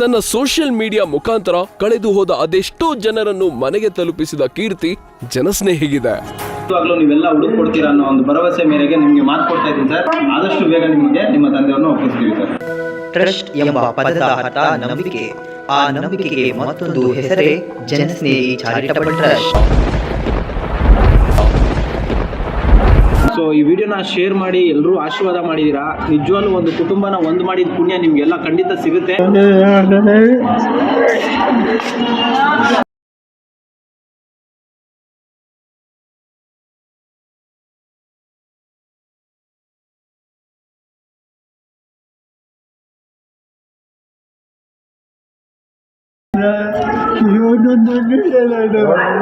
ತನ್ನ social media ಮುಖಾಂತರ ಕಳೆದು ಹೋದ ಅದೆಷ್ಟೋ ಜನರನ್ನು ಮನೆಗೆ ತಲುಪಿಸಿದ ಕೀರ್ತಿ ಜನಸ್ನೇಹಿಗಿದೆ. ನಿಜವಾಗ್ಲೂ ನೀವೆಲ್ಲ ಹುಡುಕ್ ಕೊಡ್ತೀರಾ ಅನ್ನೋ ಒಂದು ಭರವಸೆ ಮೇರೆಗೆ ನಿಮಗೆ ಮಾತು ಕೊಡ್ತಾ ಇದ್ದೀನಿ ಸರ್. ಆದಷ್ಟು ಬೇಗ ನಿಮಗೆ ನಿಮ್ಮ ತಂದೆಯವ್ರನ್ನ ಒಪ್ಪಿಸ್ತೀವಿ ಸರ್. ಟ್ರಸ್ಟ್ ಎಂಬ ಪದದ ಅರ್ಥ ನಂಬಿಕೆ. ಆ ನಂಬಿಕೆಗೆ ಮತ್ತೊಂದು ಹೆಸರೇ ಜನಸ್ನೇಹಿ ಚಾರಿಟಬಲ್ ಟ್ರಸ್ಟ್. ಸೊ ಈ ವಿಡಿಯೋನ ಶೇರ್ ಮಾಡಿ ಎಲ್ಲರೂ ಆಶೀರ್ವಾದ ಮಾಡಿದೀರಾ? ನಿಜವಾಗ್ಲೂ ಒಂದು ಕುಟುಂಬನ ಒಂದು ಮಾಡಿದ ಪುಣ್ಯ ನಿಮಗೆಲ್ಲ ಖಂಡಿತ ಸಿಗುತ್ತೆ.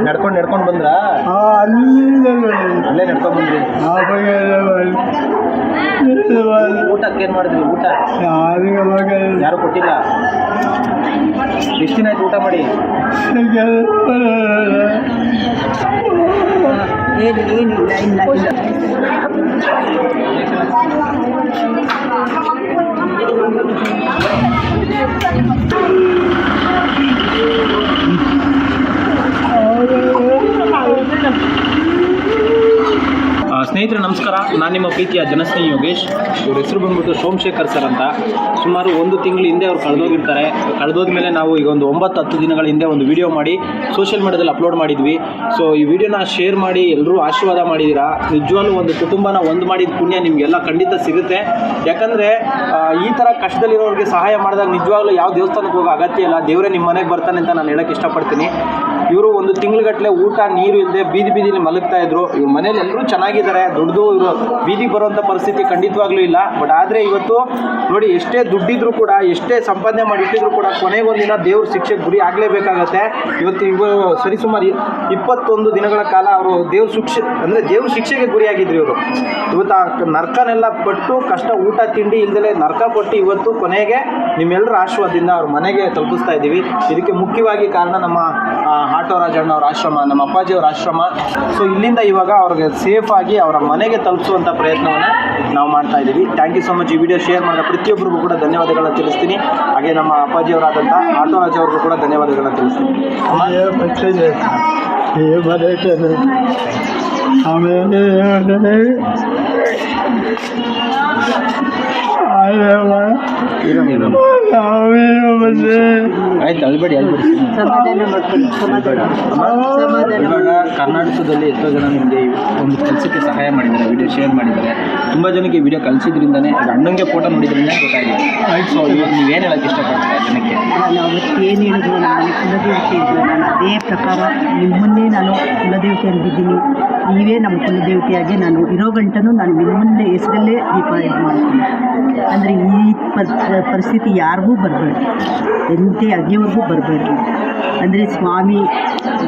ನಡ್ಕೊಂಡು ನಡ್ಕೊಂಡು ಬಂದ್ರಾ? ಅಲ್ಲೇ ನಡ್ಕೊಂಡು ಬಂದ್ರಿ. ಊಟಕ್ಕೆ ಏನು ಮಾಡಿದ್ರಿ? ಊಟ? ಯಾರು ಕೊಟ್ಟಿಲ್ಲ? ಎಷ್ಟು ದಿನ ಆಯ್ತು ಊಟ ಮಾಡಿ? ಆ, ಸ್ನೇಹಿತರೆ, ನಮಸ್ಕಾರ. ನಾನು ನಿಮ್ಮ ಪ್ರೀತಿಯ ಜನಸ್ನೇಹಿ ಯೋಗೇಶ್. ಇವ್ರ ಹೆಸರು ಬಂದ್ಬಿಟ್ಟು ಸೋಮಶೇಖರ್ ಸರ್ ಅಂತ. ಸುಮಾರು ಒಂದು ತಿಂಗಳ ಹಿಂದೆ ಅವ್ರು ಕಳೆದೋಗಿರ್ತಾರೆ. ಕಳೆದೋದ್ಮೇಲೆ ನಾವು ಈಗ ಒಂದು ಒಂಬತ್ತು, ಹತ್ತು ದಿನಗಳ ಹಿಂದೆ ಒಂದು ವಿಡಿಯೋ ಮಾಡಿ ಸೋಷಿಯಲ್ ಮೀಡಿಯಾದಲ್ಲಿ ಅಪ್ಲೋಡ್ ಮಾಡಿದ್ವಿ. ಸೊ ಈ ವಿಡಿಯೋನ ಶೇರ್ ಮಾಡಿ ಎಲ್ಲರೂ ಆಶೀರ್ವಾದ ಮಾಡಿದ್ದೀರಾ ನಿಜವಾಗ್ಲೂ ಒಂದು ಕುಟುಂಬನ ಒಂದು ಮಾಡಿದ ಪುಣ್ಯ ನಿಮಗೆಲ್ಲ ಖಂಡಿತ ಸಿಗುತ್ತೆ. ಯಾಕಂದರೆ ಈ ಥರ ಕಷ್ಟದಲ್ಲಿರೋರಿಗೆ ಸಹಾಯ ಮಾಡಿದಾಗ ನಿಜವಾಗ್ಲೂ ಯಾವ ದೇವಸ್ಥಾನಕ್ಕೆ ಹೋಗೋ ಅಗತ್ಯ ಇಲ್ಲ. ದೇವರೇ ನಿಮ್ಮ ಮನೆಗೆ ಬರ್ತಾನೆ ಅಂತ ನಾನು ಹೇಳೋಕ್ಕೆ ಇಷ್ಟಪಡ್ತೀನಿ. ಇವರು ಒಂದು ತಿಂಗಳಗಟ್ಟಲೆ ಊಟ, ನೀರು ಇಲ್ಲದೆ ಬೀದಿ ಬೀದಿಲಿ ಮಲಗ್ತಾ ಇದ್ರು. ಇವ್ರ ಮನೇಲಿ ಎಲ್ಲರೂ ಚೆನ್ನಾಗಿದ್ದಾರೆ. ದುಡ್ದು ಇವರು ಬೀದಿಗೆ ಬರುವಂಥ ಪರಿಸ್ಥಿತಿ ಖಂಡಿತವಾಗ್ಲೂ ಇಲ್ಲ. ಬಟ್ ಆದರೆ ಇವತ್ತು ನೋಡಿ, ಎಷ್ಟೇ ದುಡ್ಡಿದ್ರು ಕೂಡ, ಎಷ್ಟೇ ಸಂಪಾದನೆ ಮಾಡಿ ಇಟ್ಟಿದ್ರು ಕೂಡ ಕೊನೆಗೊಂದಿನ ದೇವ್ರ ಶಿಕ್ಷೆಗೆ ಗುರಿ ಆಗಲೇಬೇಕಾಗತ್ತೆ. ಇವತ್ತು ಇವರು ಸರಿಸುಮಾರು ಇಪ್ಪತ್ತೊಂದು ದಿನಗಳ ಕಾಲ ಅವರು ದೇವ್ರ ಶಿಕ್ಷೆ, ಅಂದರೆ ದೇವ್ರ ಶಿಕ್ಷೆಗೆ ಗುರಿಯಾಗಿದ್ರು ಇವರು. ಇವತ್ತು ಆ ನರ್ಕನೆಲ್ಲ ಪಟ್ಟು, ಕಷ್ಟ ಊಟ, ತಿಂಡಿ ಇಲ್ದಲೆ ನರ್ಕ ಕೊಟ್ಟು ಇವತ್ತು ಕೊನೆಗೆ ನಿಮ್ಮೆಲ್ಲರ ಆಶೀರ್ವಾದದಿಂದ ಅವ್ರ ಮನೆಗೆ ತಲುಪಿಸ್ತಾ ಇದ್ದೀವಿ. ಇದಕ್ಕೆ ಮುಖ್ಯವಾಗಿ ಕಾರಣ ನಮ್ಮ ಆಟೋ ರಾಜಣ್ಣ ಅವ್ರ ಆಶ್ರಮ ನಮ್ಮ ಅಪ್ಪಾಜಿ ಅವ್ರ ಆಶ್ರಮ. ಸೊ ಇಲ್ಲಿಂದ ಇವಾಗ ಅವ್ರಿಗೆ ಸೇಫ್ ಆಗಿ ಅವರ ಮನೆಗೆ ತಲುಪಿಸುವಂಥ ಪ್ರಯತ್ನವನ್ನು ನಾವು ಮಾಡ್ತಾ ಇದ್ದೀವಿ. ಥ್ಯಾಂಕ್ ಯು ಸೊ ಮಚ್ ಈ ವಿಡಿಯೋ ಶೇರ್ ಮಾಡಿದ ಪ್ರತಿಯೊಬ್ಬರಿಗೂ ಕೂಡ ಧನ್ಯವಾದಗಳನ್ನ ತಿಳಿಸ್ತೀನಿ. ಹಾಗೆ ನಮ್ಮ ಅಪ್ಪಾಜಿಯವರಾದಂಥ ಆಟೋ ರಾಜವ್ರಿಗೂ ಕೂಡ ಧನ್ಯವಾದಗಳನ್ನ ತಿಳಿಸ್ತೀನಿ. ಅಮ್ಮ ಆಯ್ತು ಅಳ್ಬೇಡಿ ಅಳ್ಬೇಡಿ. ಇವಾಗ ಕರ್ನಾಟಕದಲ್ಲಿ ಎಷ್ಟೋ ಜನ ನಿಮಗೆ ಒಂದು ಕೆಲಸಕ್ಕೆ ಸಹಾಯ ಮಾಡಿದ್ದಾರೆ ವಿಡಿಯೋ ಶೇರ್ ಮಾಡಿದ್ದಾರೆ. ತುಂಬ ಜನಕ್ಕೆ ವಿಡಿಯೋ ಕಲಿಸಿದ್ರಿಂದನೇ ಈಗ ಅಣ್ಣಂಗೆ ಫೋಟೋ ನೋಡಿದ್ರಿಂದ ಗೊತ್ತಾಗಿದೆ. ಸೊ ಇವಾಗ ನೀವೇನು ಹೇಳಕ್ಕೆ ಇಷ್ಟಪಡ್ತೀರಾ ಜನಕ್ಕೆ? ನಾನು ಅವತ್ತು ಏನು ಹೇಳಿದ್ರು ನಾನು ಕುಲದೇವತೆ ಇದ್ದರು ನಾನು ಅದೇ ಪ್ರಕಾರ ನಿಮ್ಮನ್ನೇ ನಾನು ಕುಲದೇವತೆ ಅಂದಿದ್ದೀನಿ. ನೀವೇ ನಮ್ಮ ಕುಲದೇವತೆಯಾಗಿ ನಾನು ಇರೋ ಗಂಟನೂ ನಾನು ನಿಮ್ಮನ್ನೇ ಹೆಸರಲ್ಲೇ ದೀಪ ಇದು ಮಾಡ್ತೀನಿ ಅಂದರೆ ಪರಿಸ್ಥಿತಿ ಯಾರಿಗೂ ಬರಬೇಡಿ. ಎಂತೆ ಅಗೆಯವ್ರಿಗೂ ಬರಬೇಡಿ ಅಂದರೆ ಸ್ವಾಮಿ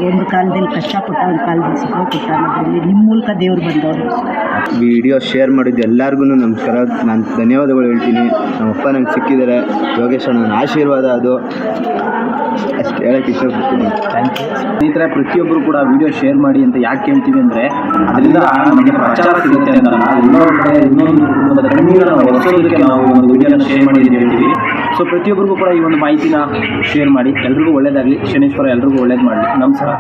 ಒಂದು ಕಾಲದಲ್ಲಿ ಕಷ್ಟಪಟ್ಟ ಒಂದು ಕಾಲದಲ್ಲಿ ಸುಖ ಕೊಟ್ಟ ಅನ್ನೋದ್ರಲ್ಲಿ ನಿಮ್ಮ ಮೂಲಕ ದೇವ್ರು ಬಂದವರು. ವಿಡಿಯೋ ಶೇರ್ ಮಾಡಿದ್ದು ಎಲ್ಲರಿಗೂ ನಮಸ್ಕಾರ. ನಾನು ಧನ್ಯವಾದಗಳು ಹೇಳ್ತೀನಿ. ನಮ್ಮಪ್ಪ ನಂಗೆ ಸಿಕ್ಕಿದ್ದಾರೆ. ಯೋಗೇಶ್ ನನ್ನ ಆಶೀರ್ವಾದ ಅದು. ಅಷ್ಟು ಹೇಳಕ್ಕೆ ಇಷ್ಟಪಡ್ತೀನಿ. ಥ್ಯಾಂಕ್ ಯು ಸ್ನೇಹಿತರೆ ಪ್ರತಿಯೊಬ್ಬರು ಕೂಡ ವಿಡಿಯೋ ಶೇರ್ ಮಾಡಿ ಅಂತ ಯಾಕೆ ಹೇಳ್ತೀವಿ ಅಂದರೆ ಅದರಿಂದ ನಮಗೆ ಪ್ರಚಾರ ಸಿಗುತ್ತೆ ಅಂತ. ಇನ್ನೊಂದು ಕಡೆ ಇನ್ನೊಂದು ಕುಟುಂಬದ ಕಣ್ಣೀರನ್ನು ಒರೆಸೋದಕ್ಕೆ ನಾವು ಒಂದು ವಿಡಿಯೋನ ಶೇರ್ ಮಾಡಿ ಅಂತ ಹೇಳ್ತೀವಿ ಸೊ ಪ್ರತಿಯೊಬ್ಬರಿಗೂ ಕೂಡ ಈ ಒಂದು ಮಾಹಿತಿನ ಶೇರ್ ಮಾಡಿ. ಎಲ್ರಿಗೂ ಒಳ್ಳೇದಾಗಲಿ. ಶನೇಶ್ವರ ಎಲ್ರಿಗೂ ಒಳ್ಳೇದು ಮಾಡಲಿ. ನಮಸ್ಕಾರ.